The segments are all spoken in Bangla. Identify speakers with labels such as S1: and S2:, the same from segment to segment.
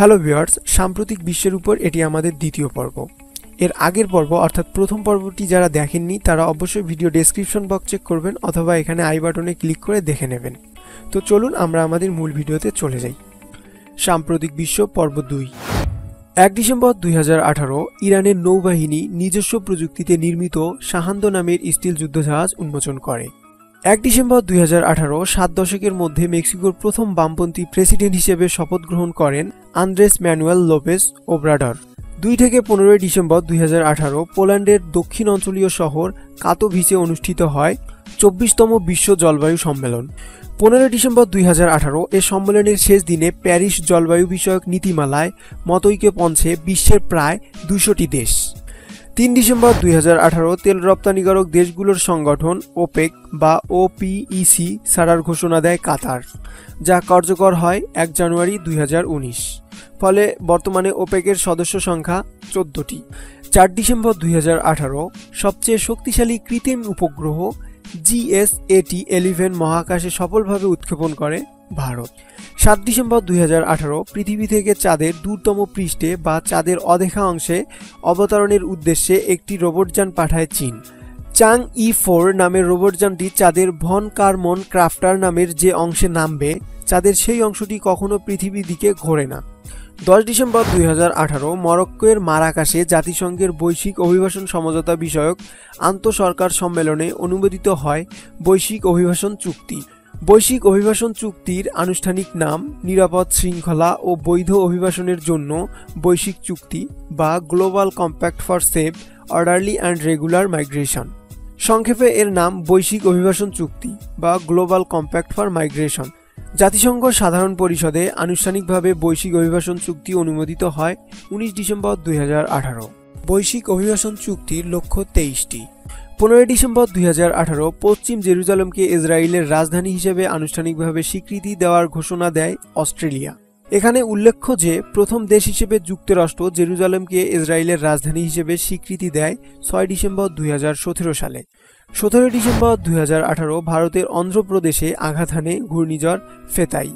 S1: হ্যালো ভিউয়ার্স সাম্প্রতিক বিশ্বের উপর এটি আমাদের দ্বিতীয় পর্ব। এর আগের পর্ব, অর্থাৎ প্রথম পর্বটি যারা দেখেননি, তারা অবশ্যই ভিডিও ডেসক্রিপশন বক্স চেক করবেন অথবা এখানে আই বাটনে ক্লিক করে দেখে নেবেন। তো চলুন আমরা আমাদের মূল ভিডিওতে চলে যাই। সাম্প্রতিক বিশ্ব পর্ব দুই। এক ডিসেম্বর দুই হাজার আঠারো, ইরানের নৌবাহিনী নিজস্ব প্রযুক্তিতে নির্মিত সাহান্দ নামের স্টিল যুদ্ধজাহাজ উন্মোচন করে। এক ডিসেম্বর দুই সাত দশকের মধ্যে মেক্সিকোর প্রথম বামপন্থী প্রেসিডেন্ট হিসেবে শপথ গ্রহণ করেন আন্দ্রেস ম্যানুয়েল লোপেস ওব্রাডর। দুই থেকে পনেরোই ডিসেম্বর দুই হাজার আঠারো, পোল্যান্ডের দক্ষিণ অঞ্চলীয় শহর কাতোভিসে অনুষ্ঠিত হয় চব্বিশতম বিশ্ব জলবায়ু সম্মেলন। পনেরোই ডিসেম্বর দুই এ সম্মেলনের শেষ দিনে প্যারিস জলবায়ু বিষয়ক নীতিমালায় মতৈক্যে পৌঁছে বিশ্বের প্রায় দুশোটি দেশ। তিন ডিসেম্বর দুই হাজার আঠারো তেল রপ্তানিকারক দেশগুলোর সংগঠন ওপেক বা ওপিইসি ছাড়ার ঘোষণা দেয় কাতার, যা কার্যকর হয় এক জানুয়ারি দুই হাজার উনিশ। ফলে বর্তমানে ওপেকের সদস্য সংখ্যা চোদ্দটি। চার ডিসেম্বর দুই হাজার আঠারো সবচেয়ে শক্তিশালী কৃত্রিম উপগ্রহ জিএসএটি এলিভেন মহাকাশে সফলভাবে উৎক্ষেপণ করে ভারত। সাত ডিসেম্বর দুই হাজার আঠারো পৃথিবী থেকে চাঁদের দূরতম পৃষ্ঠে বা চাঁদের অদেখা অংশে অবতরণের উদ্দেশ্যে একটি রোবটযান পাঠায় চীন। চাং ই ফোর নামের রোবটযানটি চাঁদের ভন কারমন ক্রাফটার নামের যে অংশে নামবে, চাঁদের সেই অংশটি কখনো পৃথিবীর দিকে ঘোরে না। দশ ডিসেম্বর দুই আঠারো মরক্কোয়ের মারাকাশে জাতিসংঘের বৈশ্বিক অভিবাসন সমঝোতা বিষয়ক আন্তঃসরকার সম্মেলনে অনুমোদিত হয় বৈশ্বিক অভিবাসন চুক্তি। বৈশ্বিক অভিবাসন চুক্তির আনুষ্ঠানিক নাম, নিরাপদ শৃঙ্খলা ও বৈধ অভিবাসনের জন্য বৈশ্বিক চুক্তি বা global compact for safe orderly and regular migration সংক্ষেপে এর নাম বৈশ্বিক অভিবাসন চুক্তি বা গ্লোবাল কম্প্যাক্ট ফর মাইগ্রেশন জাতিসংঘ সাধারণ পরিষদে আনুষ্ঠানিকভাবে বৈশ্বিক অভিবাসন চুক্তি অনুমোদিত হয় উনিশ ডিসেম্বর দুই হাজার আঠারো। বৈশ্বিক অভিবাসন চুক্তির লক্ষ্য তেইশটি। পনেরোই ডিসেম্বর দুই হাজার আঠারো পশ্চিম জেরুজালেমকে ইসরায়েলের রাজধানী হিসেবে আনুষ্ঠানিকভাবে স্বীকৃতি দেওয়ার ঘোষণা দেয় অস্ট্রেলিয়া। এখানে উল্লেখ্য যে, প্রথম দেশ হিসেবে যুক্তরাষ্ট্র জেরুজালেমকে ইসরায়েলের রাজধানী হিসেবে স্বীকৃতি দেয় ছয় ডিসেম্বর দুই হাজার সতেরো সালে। সতেরোই ডিসেম্বর দুই হাজার আঠারো ভারতের অন্ধ্রপ্রদেশে আঘাত হানে ঘূর্ণিঝড় ফেতাই।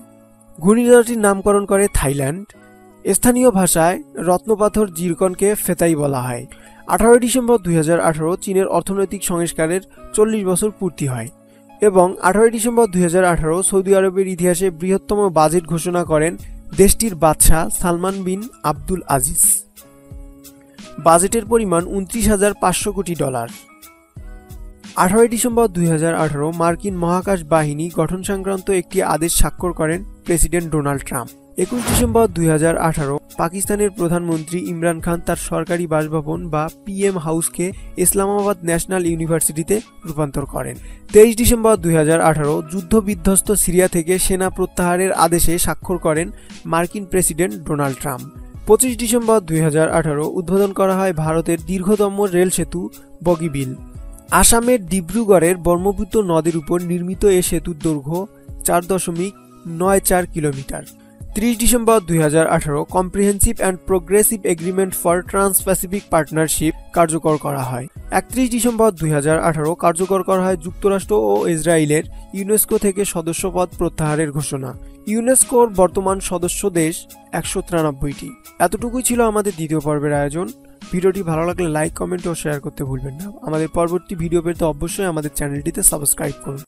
S1: ঘূর্ণিঝড়টির নামকরণ করে থাইল্যান্ড। স্থানীয় ভাষায় রত্নপাথর জিরকনকে ফেতাই বলা হয়। আঠারোই ডিসেম্বর দুই হাজার আঠারো চীনের অর্থনৈতিক সংস্কারের চল্লিশ বছর পূর্তি হয় এবং আঠারোই ডিসেম্বর দুই হাজার আঠারো সৌদি আরবের ইতিহাসে বৃহত্তম বাজেট ঘোষণা করেন দেশটির বাদশাহ সালমান বিন আব্দুল আজিজ। বাজেটের পরিমাণ উনত্রিশ হাজার পাঁচশো কোটি ডলার। আঠারোই ডিসেম্বর দুই হাজার আঠারো মার্কিন মহাকাশ বাহিনী গঠন সংক্রান্ত একটি আদেশ স্বাক্ষর করেন প্রেসিডেন্ট ডোনাল্ড ট্রাম্প। একুশ ডিসেম্বর দুই হাজার আঠারো, পাকিস্তানের প্রধানমন্ত্রী ইমরান খান তার সরকারি বাসভবন বা পিএম হাউসকে ইসলামাবাদ ন্যাশনাল ইউনিভার্সিটিতে রূপান্তর করেন। তেইশ ডিসেম্বর দুই যুদ্ধ বিধ্বস্ত সিরিয়া থেকে সেনা প্রত্যাহারের আদেশে স্বাক্ষর করেন মার্কিন প্রেসিডেন্ট ডোনাল্ড ট্রাম্প। পঁচিশ ডিসেম্বর দুই হাজার আঠারো, উদ্বোধন করা হয় ভারতের দীর্ঘতম রেল সেতু বগিবিল। আসামের ডিব্রুগড়ের ব্রহ্মপুত্র নদের উপর নির্মিত এ সেতুর দৈর্ঘ্য চার দশমিক নয় চার কিলোমিটার। ত্রিশ ডিসেম্বর দুই comprehensive and progressive agreement for trans Pacific partnership কার্যকর করা হয়। একত্রিশ ডিসেম্বর দুই হাজার আঠারো কার্যকর করা হয় যুক্তরাষ্ট্র ও ইসরায়েলের ইউনেস্কো থেকে সদস্যপদ প্রত্যাহারের ঘোষণা। ইউনেস্কোর বর্তমান সদস্য দেশ একশো তিরানব্বইটি। এতটুকুই ছিল আমাদের দ্বিতীয় পর্বের আয়োজন। ভিডিওটি ভালো লাগলে লাইক, কমেন্ট ও শেয়ার করতে ভুলবেন না। আমাদের পরবর্তী ভিডিও পেতে অবশ্যই আমাদের চ্যানেলটিতে সাবস্ক্রাইব করুন।